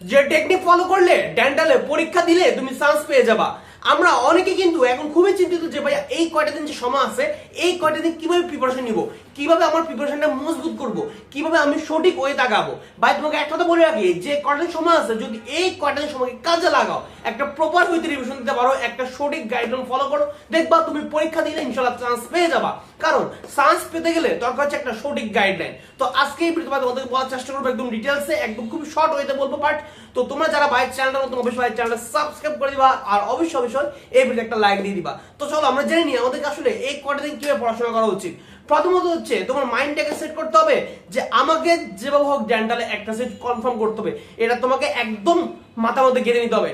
যে technique follow করলে ডেন্টালে পরীক্ষা দিলে তুমি চান্স পেয়ে যাবা। আমরা অনেকে কিন্তু এখন খুবই চিন্তিত যে ভাইয়া এই কয়টা দিন যে সময় আছে, এই কয়টা দিন কীভাবে প্রিপারেশন নিব? কীভাবে আমার প্রিপারেশনটা মজবুত করব? কীভাবে আমি সঠিক ওয়ে তাকাবো ভাই, তোমাকে একটা কথা বলে রাখি, যে কয়টা দিন সময় আছে, যদি এই কয়টা দিন সময়কে কাজে লাগাও, একটা প্রপার হইতে রিভিশন দিতে পারো, একটা সঠিক গাইডলাইন ফলো করো, দেখবা তুমি পরীক্ষা দিলে ইনশাল্লাহ চান্স পেয়ে যাবা। কারণ চান্স পেতে গেলে দরকার হচ্ছে একটা সঠিক গাইডলাইন তো আজকে এই ভিডিওতে তোমাদেরকে বলার চেষ্টা করব একদম ডিটেলসে একদম খুব শর্ট ওয়েতে বলব পার্ট তো তোমরা যারা বাইক চ্যানেলটা নতুন, অবশ্যই বাইক চ্যানেলটা সাবস্ক্রাইব করে দিবা, আর অবশ্যই অবশ্যই এই ভিডিও একটা লাইক দিয়ে দিবা। তো চলো, আমরা জেনে নিই, আমাদেরকে আসলে এই কটা দিন কীভাবে পড়াশোনা করা উচিত। প্রথমত হচ্ছে তোমার মাইন্ডটাকে সেট করতে হবে যে আমাকে যেভাবে হোক ড্যান্ডালে একটা সেট কনফার্ম করতে হবে। এটা তোমাকে একদম মাথা মধ্যে গেড়ে নিতে হবে।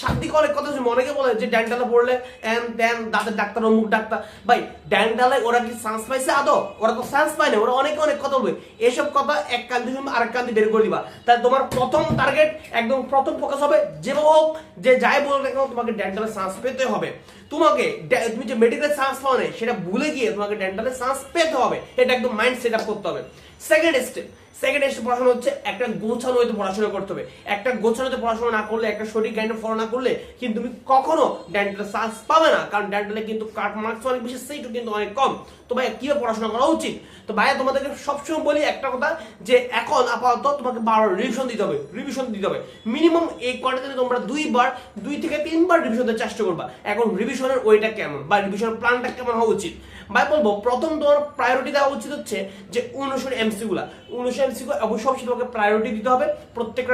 শান্তি অনেক কথা হচ্ছে অনেকে বলে যে ড্যান্ডালে পড়লে এন তেন দাঁতের ডাক্তার, অমুক ডাক্তার। ভাই ড্যান্ডালে ওরা কি চান্স পাইছে আদৌ? ওরা তো চান্স পায় না, ওরা অনেকে অনেক কথা বলবে। এসব কথা এক কান্দি শুনবে, আরেক কান্দি বের করে দিবা। তাই তোমার প্রথম টার্গেট একদম প্রথম ফোকাস হবে যেভাবে হোক, যে যাই বলো না কেন, তোমাকে ডেন্টালে চান্স পেতে হবে। তোমাকে তুমি যে মেডিকেল চান্স পাও না সেটা ভুলে গিয়ে তোমাকে ডেন্টালে চান্স পেতে হবে এটা একদম মাইন্ড সেট আপ করতে হবে। সেকেন্ড স্টেপ সেকেন্ড স্টেপ পড়াশোনা হচ্ছে একটা গোছানো হয়তো পড়াশোনা করতে হবে। একটা গোছানোতে পড়াশোনা না করলে, একটা সঠিক গাইডে ফলো না করলে কিন্তু তুমি কখনো ডেন্টালে চান্স পাবে না। কারণ ডেন্টালে কিন্তু কাট মার্কস অনেক বেশি, সেইটু কিন্তু অনেক কম। তো ভাই কীভাবে পড়াশোনা করা উচিত? তো ভাইয়া, তোমাদেরকে সবসময় বলি একটা কথা যে এখন আপাতত তোমাকে বারবার রিভিশন দিতে হবে রিভিশন দিতে হবে। মিনিমাম এই দিনে তোমরা দুইবার, দুই থেকে তিনবার রিভিশন দেওয়ার চেষ্টা করবা। এখন রিভিশনের ওইটা কেমন বা রিভিশনের প্ল্যানটা কেমন হওয়া উচিত? ভাই, বলব, প্রথম তোমার প্রায়োরিটি দেওয়া উচিত হচ্ছে যে অনুসরণ এমসি গুলা অনুসরণ অবশ্যই অবশ্যই তোমাকে প্রায়োরিটি দিতে হবে, প্রত্যেকটা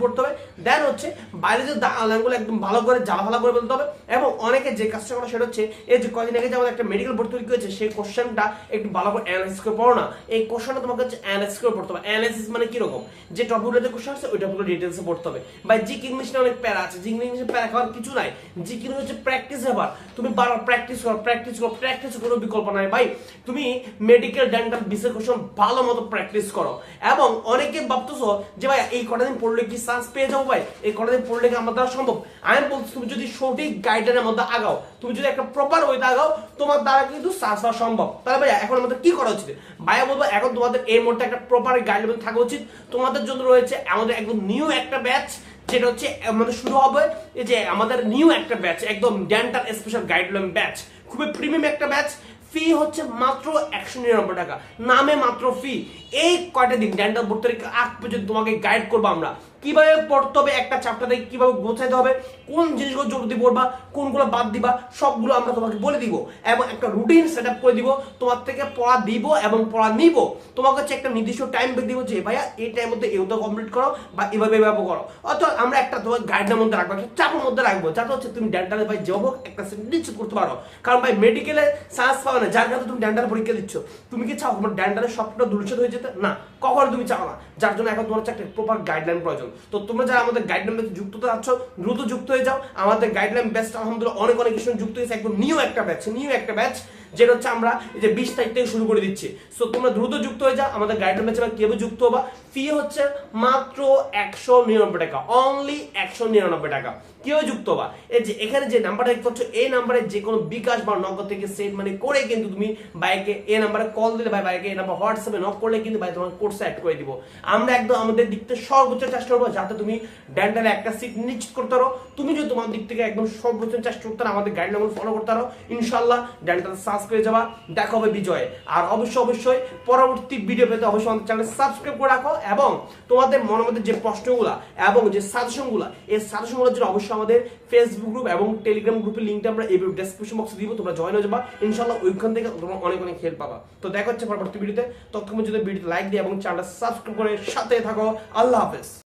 পড়তে হবে। দেন হচ্ছে, বাইরে যে একদম ভালো করে, জ্বালা করে বলতে হবে। এবং অনেকে যে কাজটা করা সেটা হচ্ছে, এই যে কদিন আগে যেমন একটা মেডিকেল ভর্তি তৈরি হয়েছে সেই কোশ্চেনটা একটু ভালো করে করে পড়ো না। এই কোশ্চেনটা তোমাকে হচ্ছে করে পড়তে হবে। মানে যে কোশ্চেন আছে ওই টপিকগুলো ডিটেলসে পড়তে হবে। বা জি ইংলিশটা অনেক প্যারা আছে। জি ইংলিশে প্যারা খাওয়ার কিছু নাই। জি হচ্ছে প্র্যাকটিস ব্যাপার তুমি বারবার প্র্যাকটিস করো প্র্যাকটিস করো প্র্যাকটিস কোনো বিকল্প নাই। ভাই, তুমি মেডিকেল ডেন্টাল বিসের কোশ্চেন ভালো মতো প্র্যাকটিস করো। এবং অনেকে ভাবতেছো যে ভাই, এই কটা দিন পড়লে কি চান্স পেয়ে যাব ভাই? এই কটা দিন পড়লে কি আমার দ্বারা সম্ভব? আমি বলছি, তুমি যদি সঠিক গাইডলাইনের মধ্যে আগাও, তুমি যদি একটা প্রপার ওয়েতে আগাও, তোমার দ্বারা কিন্তু চান্স পাওয়া সম্ভব। তাহলে ভাই এখন আমাদের কি করা উচিত? ভাইয়া বলব, এখন তোমাদের এই মুহূর্তে একটা প্রপার গাইডলাইন থাকা উচিত। তোমাদের জন্য রয়েছে আমাদের একদম নিউ একটা ব্যাচ যেটা হচ্ছে আমাদের শুরু হবে। এই যে আমাদের নিউ একটা ব্যাচ একদম ডেন্টাল স্পেশাল গাইডলাইন ব্যাচ খুবই প্রিমিয়াম একটা ব্যাচ ফি হচ্ছে মাত্র একশো নিরানব্বই টাকা। নামে মাত্র ফি এই কয়টা দিন ডেন্টাল ভর্তি আগ পর্যন্ত তোমাকে গাইড করব আমরা। কীভাবে পড়তে হবে একটা চ্যাপ্টার কীভাবে গোছাইতে হবে, কোন জিনিসগুলো জোর জরুরি পড়বা, কোনগুলো বাদ দিবা, সবগুলো আমরা তোমাকে বলে দিব এবং একটা রুটিন সেট করে দিব, তোমার থেকে পড়া দিব এবং পড়া নিব। তোমার কাছে একটা নির্দিষ্ট টাইম দিব যে, ভাইয়া, এই টাইমের মধ্যে এগুলো কমপ্লিট করো বা এভাবে এভাবে করো। অর্থাৎ আমরা একটা তোমার গাইডের মধ্যে রাখব, একটা চাপের মধ্যে রাখব, যাতে হচ্ছে তুমি ডেন্টালে ভাই যে হোক একটা নিশ্চিত করতে পারো। কারণ ভাই মেডিকেলে চান্স পাবে না, যার কারণে তুমি ডেন্টাল পরীক্ষা দিচ্ছ। তুমি কি চাও তোমার ডেন্টালের সবটা দুলছেদ হয়ে যেতে? না, কখনো তুমি চাও না। যার জন্য এখন তোমার হচ্ছে একটা প্রপার গাইডলাইন প্রয়োজন। তো তোমরা যারা আমাদের গাইডলাইন ব্যাচে যুক্ত হতে যাচ্ছ, দ্রুত যুক্ত হয়ে যাও। আমাদের গাইডলাইন ব্যাচটা আলহামদুলিল্লাহ, অনেক অনেক কিছু যুক্ত হয়েছে। একদম নিউ একটা ব্যাচ নিউ একটা ব্যাচ যেটা হচ্ছে আমরা যে বিশ তারিখ থেকে শুরু করে দিচ্ছি। সো তোমরা দ্রুত যুক্ত হয়ে যাও, আমাদের গাইডলাইন ব্যাচে কীভাবে যুক্ত হবা। ফি হচ্ছে মাত্র একশো নিরানব্বই টাকা অনলি একশো নিরানব্বই টাকা। কীভাবে যুক্ত হবা? এই যে এখানে যে নাম্বারটা দেখতে পাচ্ছ, এই নাম্বারে যে কোনো বিকাশ বা নগদ থেকে সেট মানে করে কিন্তু তুমি বাইকে এই নাম্বারে কল দিলে ভাই বাইকে এই নাম্বার হোয়াটসঅ্যাপে নক করলে কিন্তু ভাই তোমার কোর্সে অ্যাড করে দিব। আমরা একদম আমাদের দিক থেকে সর্বোচ্চ চেষ্টা করব যাতে তুমি ডেন্টালে একটা সিট নিশ্চিত করতে পারো। তুমি যদি তোমার দিক থেকে একদম সর্বোচ্চ চেষ্টা করতে আমাদের গাইডলাইন ফলো করতে পারো ইনশাল্লাহ ডেন্টাল সার্চ পেয়ে যাবা। দেখা হবে বিজয়ে। আর অবশ্যই অবশ্যই পরবর্তী ভিডিও পেতে অবশ্যই আমাদের চ্যানেল সাবস্ক্রাইব করে রাখো এবং তোমাদের মনের মধ্যে যে প্রশ্নগুলা এবং যে সাজেশনগুলা এই সাজেশনগুলোর জন্য অবশ্যই আমাদের ফেসবুক গ্রুপ এবং টেলিগ্রাম গ্রুপের লিঙ্কটা আমরা এই ডেসক্রিপশন বক্সে দিব। তোমরা জয়েন হয়ে যাবা। ইনশাল্লাহ ওইখান থেকে তোমরা অনেক অনেক হেল্প পাবা। তো দেখা হচ্ছে পরবর্তী ভিডিওতে ততক্ষণ যদি ভিডিওতে লাইক দিয়ে এবং চ্যানেলটা সাবস্ক্রাইব করে সাথে থাকো। আল্লাহ হাফেজ।